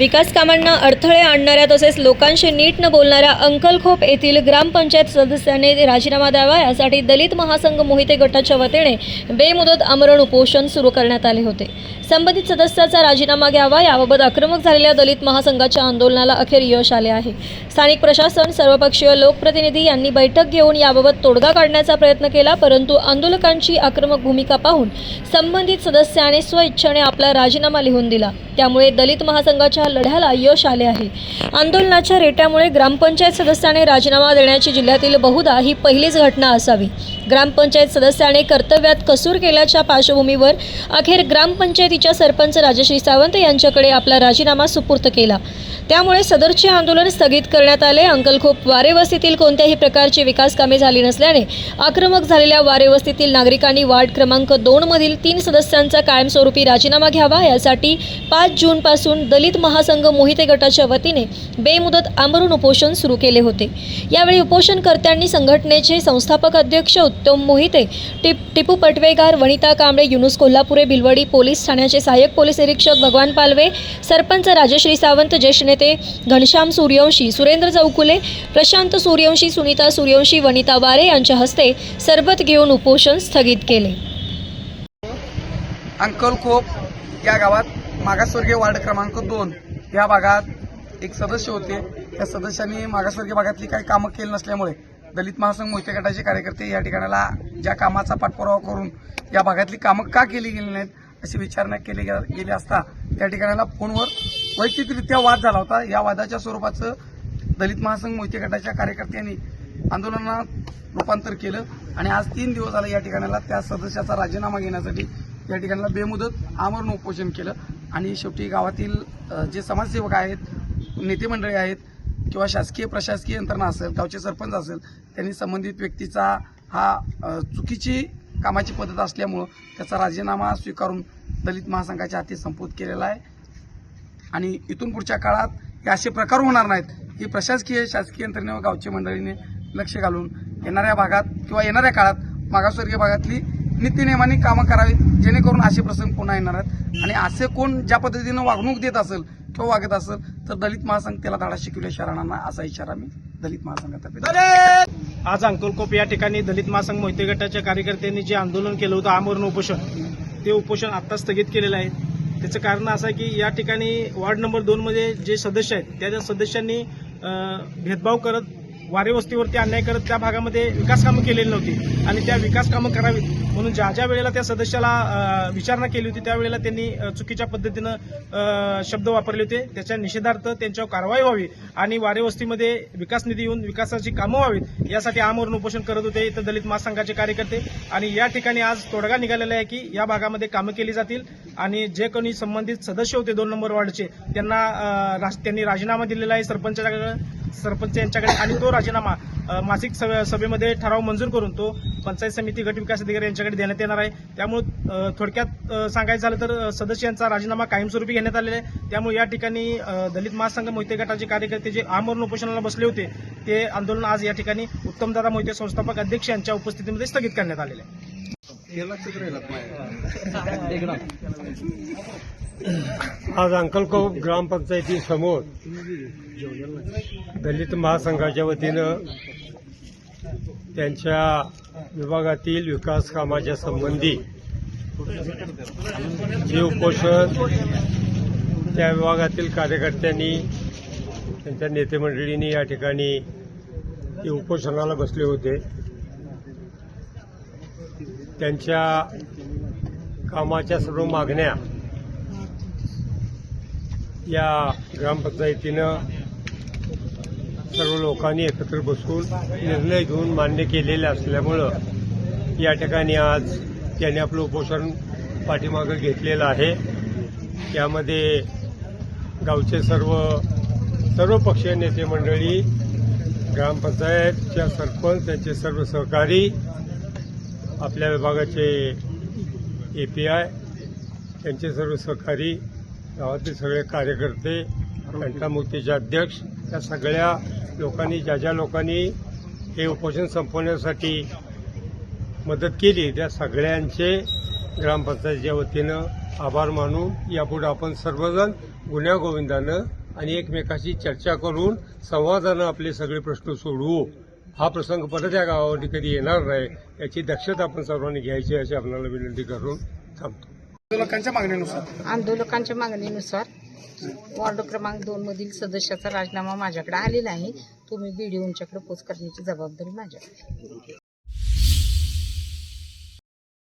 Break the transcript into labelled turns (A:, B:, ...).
A: विकास कामांना अडथळे आणणाऱ्या तसेच लोकांशी नीट न बोलणाऱ्या अंकलखोप येथील ग्रामपंचायत सदस्याने राजीनामा द्यावा यासाठी दलित महासंघ मोहिते गटाच्या वतीने बेमुदत आमरण उपोषण सुरू करण्यात आले होते. संबंधित सदस्याचा राजीनामा घ्यावा याबाबत आक्रमक झालेल्या दलित महासंघाच्या आंदोलनाला अखेर यश आले आहे. स्थानिक प्रशासन सर्वपक्षीय लोकप्रतिनिधी यांनी बैठक घेऊन याबाबत तोडगा काढण्याचा प्रयत्न केला परंतु आंदोलकांची आक्रमक भूमिका पाहून संबंधित सदस्याने स्वइच्छेने आपला राजीनामा लिहून दिला. त्यामुळे दलित महासंघाच्या लढ्याला यश आले आहे. आंदोलनाच्या रेट्यामुळे ग्रामपंचायत सदस्याने राजीनामा देण्याची जिल्ह्यातील बहुधा ही पहिलीच घटना असावी. ग्रामपंचायत सदस्याने कर्तव्यात कसूर केल्याच्या पार्श्वभूमीवर अखेर ग्रामपंचायतीच्या सरपंच राजश्री सावंत यांच्याकडे आपला राजीनामा सुपूर्त केला. त्यामुळे सदरचे आंदोलन स्थगित करण्यात आले. अंकलखोप वारेवस्तीतील कोणत्याही प्रकारची विकास कामे झाली नसल्याने आक्रमक झालेल्या वारेवस्तीतील नागरिकांनी वार्ड क्रमांक दोन मधील तीन सदस्यांचा कायमस्वरूपी राजीनामा घ्यावा. यासाठी पाच जूनपासून दलित महासंघ मोहिते गटाच्या वतीने बेमुदत आमरून उपोषण सुरू केले होते. यावेळी उपोषणकर्त्यांनी संघटनेचे संस्थापक अध्यक्ष उत्तम मोहिते टिप टिपू पटवेगार वनिता कांबळे युनुस कोल्हापुरे बिलवडी पोलीस ठाण्याचे सहाय्यक पोलीस निरीक्षक भगवान पालवे सरपंच राजश्री सावंत ज्येष्ठ नेते घनश्याम सूर्यवंशी सुरेंद्र चौकुले प्रशांत सूर्यवंशी सुनीता सूर्यवंशी वनिता वारे यांच्या हस्ते सरबत घेऊन उपोषण स्थगित केले.
B: अंकलखोप या गावात मागासवर्गीय वार्ड क्रमांक दोन या भागात एक सदस्य होते. त्या सदस्यांनी मागासवर्गीय भागातली काही कामं केली नसल्यामुळे दलित महासंघ मोहिते गटाचे कार्यकर्ते या ठिकाणाला ज्या कामाचा पाठपुरावा करून या भागातली कामं का केली गेली नाहीत अशी विचारणा केली गेली असता त्या ठिकाणाला फोनवर वैयक्तिकरित्या वाद झाला होता. या वादाच्या स्वरूपाचं दलित महासंघ मोहिते गटाच्या कार्यकर्त्यांनी आंदोलनात रूपांतर केलं आणि आज तीन दिवस झाले या ठिकाणाला त्या सदस्याचा राजीनामा घेण्यासाठी या ठिकाणाला बेमुदत आमरण उपोषण केलं. आणि शेवटी गावातील जे समाजसेवक आहेत नेते मंडळी आहेत किंवा शासकीय प्रशासकीय यंत्रणा असेल गावचे सरपंच असेल त्यांनी संबंधित व्यक्तीचा हा चुकीची कामाची पद्धत असल्यामुळं त्याचा राजीनामा स्वीकारून दलित महासंघाच्या हाती संपूत केलेला आहे. आणि इथून पुढच्या काळात हे असे प्रकार होणार नाहीत ही प्रशासकीय शासकीय यंत्रणेवर गावचे मंडळीने लक्ष घालून येणाऱ्या भागात किंवा येणाऱ्या काळात मागासवर्गीय भागातली नीतीनियमाने कामं करावीत जेणेकरून असे प्रसंग पुन्हा येणार आहेत. आणि असे कोण ज्या पद्धतीनं वागणूक देत असेल किंवा वागत असेल तर दलित महासंघ त्याला धडा शिकवल्याशिवाय राहणार असा इशारा मी दलित महासंघातर्फे
C: आज अंकुलकोप या ठिकाणी दलित महासंघ मोहिते गटाच्या कार्यकर्त्यांनी जे आंदोलन केलं होतं आमरण उपोषण ते उपोषण आता स्थगित केलेलं आहे. त्याचं कारण असं आहे की या ठिकाणी वार्ड नंबर दोनमध्ये जे सदस्य आहेत त्या सदस्यांनी भेदभाव करत वारे वस्तीवरती अन्याय करत त्या भागामध्ये विकास कामं केलेली नव्हती. आणि त्या विकास कामं करावीत म्हणून ज्या ज्या वेळेला त्या सदस्याला विचारणा केली होती त्यावेळेला त्यांनी चुकीच्या पद्धतीनं शब्द वापरले होते. त्याच्या निषेधार्थ त्यांच्यावर कारवाई व्हावी आणि वारे वस्तीमध्ये विकास निधी येऊन विकासाची कामं व्हावीत यासाठी आमवरून उपोषण करत होते. इथं दलित महासंघाचे कार्यकर्ते आणि या ठिकाणी आज तोडगा निघालेला आहे की या भागामध्ये कामं केली जातील आणि जे कोणी संबंधित सदस्य होते दोन नंबर वार्डचे त्यांना राज- त्यांनी राजीनामा दिलेला आहे सरपंचाकडे सरपंच यांच्याकडे आणि तो राजीनामा मासिक सभेमध्ये ठराव मंजूर करून तो पंचायत समिती गट विकास अधिकारी यांच्याकडे देण्यात येणार आहे. त्यामुळे थोडक्यात सांगायचं झालं तर सदस्यांचा राजीनामा कायमस्वरूपी घेण्यात आलेला आहे. त्यामुळे या ठिकाणी दलित महासंघ मोहिते गटाचे कार्यकर्ते जे आमरण उपोषणाला बसले होते ते आंदोलन आज या ठिकाणी उत्तमदादा मोहिते संस्थापक अध्यक्ष यांच्या उपस्थितीमध्ये स्थगित करण्यात आलेलं आहे.
D: आज अंकलकोप ग्रामपंचायती समोर दलित महासंघाच्या वतीनं त्यांच्या विभागातील विकास कामाच्या संबंधी जे उपोषण त्या विभागातील कार्यकर्त्यांनी त्यांच्या नेतेमंडळींनी या ठिकाणी ते उपोषणाला बसले होते. त्यांच्या कामाच्या सर्व मागण्या या ग्रामपंचायतीनं सर्व लोकांनी एकत्र बसून निर्णय घेऊन मान्य केलेले असल्यामुळं या ठिकाणी आज त्यांनी आपलं उपोषण पाठीमागं घेतलेलं आहे. त्यामध्ये गावचे सर्व सर्व पक्षीय नेते मंडळी ग्रामपंचायतच्या सरपंच त्यांचे सर्व सहकारी आपल्या विभागाचे ए पी आय त्यांचे सर्व सहकारी गावातील सगळे कार्यकर्ते घंटा अध्यक्ष या सगळ्या लोकांनी ज्या ज्या लोकांनी हे उपोषण संपवण्यासाठी मदत केली त्या सगळ्यांचे ग्रामपंचायतीच्या वतीनं आभार मानून यापुढे आपण सर्वजण गुण्यागोविंदानं आणि एकमेकाशी चर्चा करून संवादानं आपले सगळे प्रश्न सोडवू. हा प्रसंग परत या गावावरती कधी येणार नाही याची दक्षता आपण सर्वांनी घ्यायची अशी आपल्याला विनंती करून थांबतो.
B: लोकांच्या मागणीनुसार.
E: आंदोलकांच्या मागणीनुसार वॉर्ड क्रमांक दोन मधील सदस्याचा राजीनामा माझ्याकडे आलेला आहे. तो मी बीडीओंच्याकडे पोच करण्याची जबाबदारी माझ्याकडे